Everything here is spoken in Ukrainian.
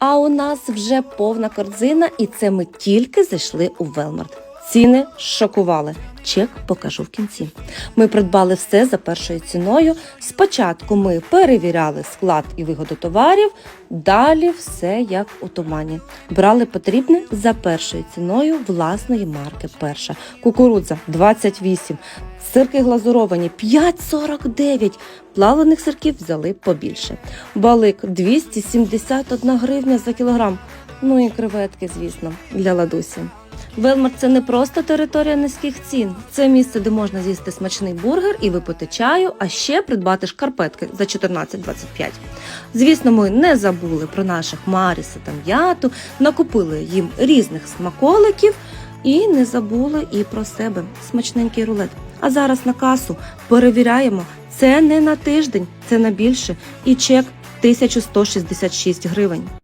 А у нас вже повна корзина, і це ми тільки зайшли у Велмарт. Ціни шокували. Чек покажу в кінці. Ми придбали все за першою ціною. Спочатку ми перевіряли склад і вигоду товарів, далі все як у тумані. Брали потрібне за першою ціною власної марки. Перша кукурудза 28, сирки глазуровані 5,49. Плавлених сирків взяли побільше. Балик 271 гривня за кілограм. Ну і креветки, звісно, для ладусі. Велмарт це не просто територія низьких цін. Це місце, де можна з'їсти смачний бургер і випити чаю, а ще придбати шкарпетки за 14,25. Звісно, ми не забули про наших Маріса та м'яту, накупили їм різних смаколиків і не забули і про себе смачненький рулет. А зараз на касу перевіряємо. Це не на тиждень, це на більше. І чек 1166 гривень.